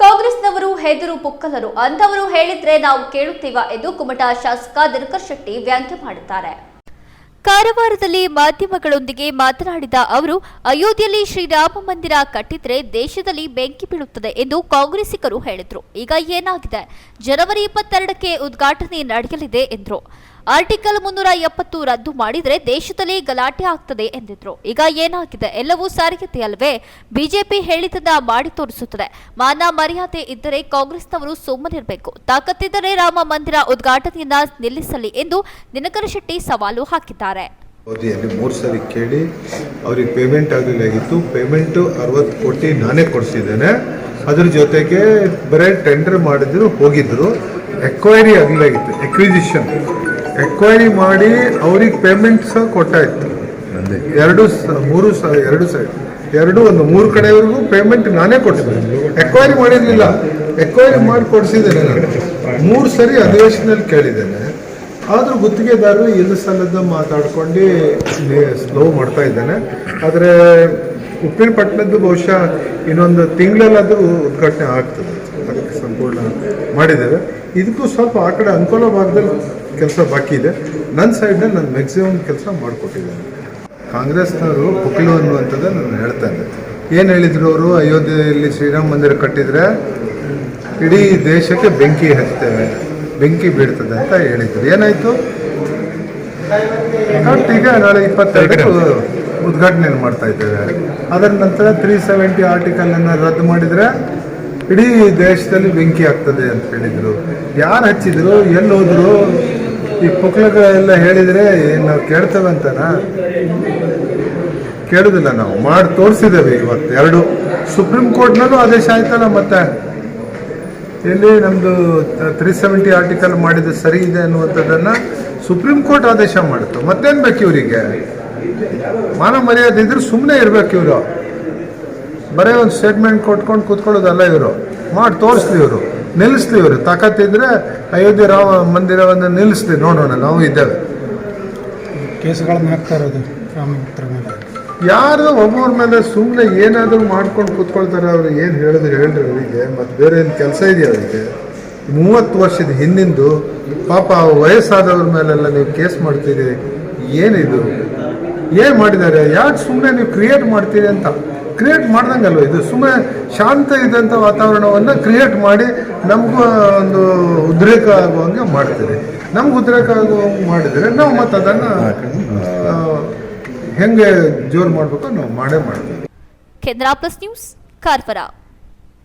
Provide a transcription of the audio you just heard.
ಕಾಂಗ್ರೆಸ್ನವರು ಹೆದರು ಪುಕ್ಕಲರು. ಅಂತವರು ಹೇಳಿದ್ರೆ ನಾವು ಕೇಳುತ್ತೀವ ಎಂದು ಕುಮಟಾ ಶಾಸಕ ದಿನಕರ್ ಶೆಟ್ಟಿ ವ್ಯಂಗ್ಯ ಮಾಡುತ್ತಾರೆ. ಕಾರವಾರದಲ್ಲಿ ಮಾಧ್ಯಮಗಳೊಂದಿಗೆ ಮಾತನಾಡಿದ ಅವರು, ಅಯೋಧ್ಯೆಯಲ್ಲಿ ಶ್ರೀರಾಮ ಮಂದಿರ ಕಟ್ಟಿದ್ರೆ ದೇಶದಲ್ಲಿ ಬೆಂಕಿ ಬೀಳುತ್ತದೆ ಎಂದು ಕಾಂಗ್ರೆಸ್ಸಿಗರು ಹೇಳಿದರು. ಈಗ ಏನಾಗಿದೆ? ಜನವರಿ ಇಪ್ಪತ್ತೆರಡಕ್ಕೆ ಉದ್ಘಾಟನೆ ನಡೆಯಲಿದೆ ಎಂದರು. ಆರ್ಟಿಕಲ್ ಮುನ್ನೂರ ಎಪ್ಪತ್ತು ರದ್ದು ಮಾಡಿದರೆ ದೇಶದಲ್ಲಿ ಗಲಾಟೆ ಆಗ್ತದೆ ಎಂದಿದ್ರು. ಈಗ ಏನಾಗಿದೆ? ಎಲ್ಲವೂ ಸಾರಿಗೆತೆ ಅಲ್ವೇ? ಬಿಜೆಪಿ ಹೇಳಿದ್ದನ್ನ ಮಾಡಿ ತೋರಿಸುತ್ತದೆ. ಮಾನ ಮರ್ಯಾದೆ ಇದ್ದರೆ ಕಾಂಗ್ರೆಸ್ನವರು ಸುಮ್ಮನಿರಬೇಕು. ತಾಕತ್ತಿದ್ದರೆ ರಾಮ ಮಂದಿರ ಉದ್ಘಾಟನೆಯನ್ನ ನಿಲ್ಲಿಸಲಿ ಎಂದು ದಿನಕರ ಶೆಟ್ಟಿ ಸವಾಲು ಹಾಕಿದ್ದಾರೆ. ಅವಧಿಯಲ್ಲಿ ಮೂರು ಸರಿ ಕೇಳಿ ಅವ್ರಿಗೆ ಪೇಮೆಂಟ್ ಆಗಲಿಲ್ಲಾಗಿತ್ತು ಪೇಮೆಂಟು ಅರವತ್ತು ಕೋಟಿ ನಾನೇ ಕೊಡಿಸಿದ್ದೇನೆ. ಅದ್ರ ಜೊತೆಗೆ ಬರೀ ಟೆಂಡರ್ ಮಾಡಿದ್ರು ಹೋಗಿದ್ರು. ಎಕ್ವೈರಿ ಆಗಲಾಗಿತ್ತು ಎಕ್ವಿಸಿಷನ್ ಎಕ್ವೈರಿ ಮಾಡಿ ಅವ್ರಿಗೆ ಪೇಮೆಂಟ್ ಸಹ ಕೊಟ್ಟಾಯ್ತು. ಎರಡು ಮೂರು ಎರಡು ಸೈಡ್ ಎರಡು ಒಂದು ಮೂರು ಕಡೆಯವರೆಗೂ ಪೇಮೆಂಟ್ ನಾನೇ ಕೊಟ್ಟಿದ್ದೆ. ಎಕ್ವೈರಿ ಮಾಡಿರಲಿಲ್ಲ. ಎಕ್ವೈರಿ ಮಾಡಿ ಕೊಡಿಸಿದ್ದೇನೆ ನಾನು. ಮೂರು ಸರಿ ಅಧಿವೇಶನದಲ್ಲಿ ಕೇಳಿದ್ದೇನೆ. ಆದರೂ ಗುತ್ತಿಗೆದಾರರು ಇಲ್ಲ ಸಲ್ಲದ ಮಾತಾಡ್ಕೊಂಡು ಸ್ಲೋ ಮಾಡ್ತಾ ಇದ್ದೇನೆ. ಆದರೆ ಉಪ್ಪಿನಪಟ್ಟಣದ್ದು ಬಹುಶಃ ಇನ್ನೊಂದು ತಿಂಗಳಲ್ಲಾದರೂ ಉದ್ಘಾಟನೆ ಆಗ್ತದೆ. ಅದಕ್ಕೆ ಸಂಪೂರ್ಣ ಮಾಡಿದ್ದೇವೆ. ಇದಕ್ಕೂ ಸ್ವಲ್ಪ ಆ ಕಡೆ ಅನುಕೂಲ ಭಾಗದಲ್ಲಿ ಕೆಲಸ ಬಾಕಿ ಇದೆ. ನನ್ನ ಸೈಡ್ನಲ್ಲಿ ನಾನು ಮ್ಯಾಕ್ಸಿಮಮ್ ಕೆಲಸ ಮಾಡಿಕೊಟ್ಟಿದ್ದೇನೆ. ಕಾಂಗ್ರೆಸ್ನವರು ಪುಕ್ಲು ಅನ್ನುವಂಥದ್ದು ನಾನು ಹೇಳ್ತೇನೆ. ಏನು ಹೇಳಿದ್ರು ಅವರು? ಅಯೋಧ್ಯೆಯಲ್ಲಿ ಶ್ರೀರಾಮ ಮಂದಿರ ಕಟ್ಟಿದರೆ ಇಡೀ ದೇಶಕ್ಕೆ ಬೆಂಕಿ ಹಚ್ತೇವೆ ಬೆಂಕಿ ಬೀಳ್ತದೆ ಅಂತ ಹೇಳಿದ್ರು. ಏನಾಯಿತು? ಈಗ ನಾಳೆ ಇಪ್ಪತ್ತೆರಡು ಉದ್ಘಾಟನೆ ಮಾಡ್ತಾ ಇದ್ದೇವೆ. ಅದರ ನಂತರ ತ್ರೀ ಸೆವೆಂಟಿ ಆರ್ಟಿಕಲ್ ಅನ್ನು ರದ್ದು ಮಾಡಿದ್ರೆ ಇಡೀ ದೇಶದಲ್ಲಿ ಬೆಂಕಿ ಆಗ್ತದೆ ಅಂತ ಹೇಳಿದ್ರು. ಯಾರು ಹಚ್ಚಿದ್ರು, ಎಲ್ಲಿ ಹೋದ್ರು? ಈ ಪುಕ್ಲಗಳೆಲ್ಲ ಹೇಳಿದ್ರೆ, ಏನ್ ನಾವು ಕೇಳ್ತೇವೆ ಅಂತನಾ? ಕೇಳುದಿಲ್ಲ ನಾವು. ಮಾಡಿ ತೋರಿಸಿದ್ದೇವೆ ಇವತ್ತು ಎರಡು. ಸುಪ್ರೀಂ ಕೋರ್ಟ್ನಲ್ಲೂ ಆದೇಶ ಆಯ್ತಲ್ಲ ಮತ್ತೆ? ಎಲ್ಲಿ ನಮ್ಮದು ತ್ರೀ ಸೆವೆಂಟಿ ಆರ್ಟಿಕಲ್ ಮಾಡಿದ್ದು ಸರಿ ಇದೆ ಅನ್ನುವಂಥದ್ದನ್ನು ಸುಪ್ರೀಂ ಕೋರ್ಟ್ ಆದೇಶ ಮಾಡಿತು ಮತ್ತೇನು ಬೇಕು ಇವರಿಗೆ ಮಾನ ಮರ್ಯಾದೆ ಇದ್ರೆ ಸುಮ್ಮನೆ ಇರಬೇಕು ಇವರು. ಬರೀ ಒಂದು ಸ್ಟೇಟ್ಮೆಂಟ್ ಕೊಟ್ಕೊಂಡು ಕೂತ್ಕೊಳ್ಳೋದಲ್ಲ ಇವರು. ಮಾಡಿ ತೋರಿಸ್ಲಿ ಇವರು. ನಿಲ್ಲಿಸ್ಲಿ ಇವರು. ತಾಕತ್ತಿದ್ರೆ ಅಯೋಧ್ಯೆ ರಾಮ ಮಂದಿರವನ್ನು ನಿಲ್ಲಿಸ್ಲಿ ನೋಡೋಣ. ನಾವು ಇದ್ದೇವೆ. ಕೇಸುಗಳನ್ನು ಹಾಕ್ತಾ ಇರೋದು ರಾಮ ಭಕ್ತರ ಮೇಲೆ. ಯಾರು ಒಬ್ಬೊಬ್ಬರ ಮೇಲೆ ಸುಮ್ಮನೆ ಏನಾದರೂ ಮಾಡ್ಕೊಂಡು ಕೂತ್ಕೊಳ್ತಾರೆ ಅವರು. ಏನು ಹೇಳಿದ್ರು ಹೇಳ್ರಿ ಅವರಿಗೆ. ಮತ್ತು ಬೇರೆ ಏನು ಕೆಲಸ ಇದೆಯಾ ಅವರಿಗೆ? ಮೂವತ್ತು ವರ್ಷದ ಹಿಂದಿಂದು ಪಾಪ ವಯಸ್ಸಾದವ್ರ ಮೇಲೆಲ್ಲ ನೀವು ಕೇಸ್ ಮಾಡ್ತೀರಿ ಏನಿದು? ಏನು ಮಾಡಿದ್ದಾರೆ? ಯಾಕೆ ಸುಮ್ಮನೆ ನೀವು ಕ್ರಿಯೇಟ್ ಮಾಡ್ತೀರಿ ಅಂತ? ಕ್ರಿಯೇಟ್ ಮಾಡ್ದಂಗಲ್ವ ಇದು? ಸುಮ್ಮನೆ ಶಾಂತ ಇದ್ದಂಥ ವಾತಾವರಣವನ್ನು ಕ್ರಿಯೇಟ್ ಮಾಡಿ ನಮಗೂ ಒಂದು ಉದ್ರೇಕ ಆಗುವಂಗೆ ಮಾಡ್ತೀರಿ. ನಮ್ಗೆ ಉದ್ರೇಕ ಆಗುವಂಗೆ ಮಾಡಿದರೆ ನಾವು ಮತ್ತು ಅದನ್ನು ಹೆಂಗೆ ಜೋರು ಮಾಡಬೇಕು ನಾವು ಮಾಡೇ ಮಾಡ್ತೀವಿ. ಕೇಂದ್ರ ಪ್ಲಸ್ ನ್ಯೂಸ್ ಕಾರವಾರ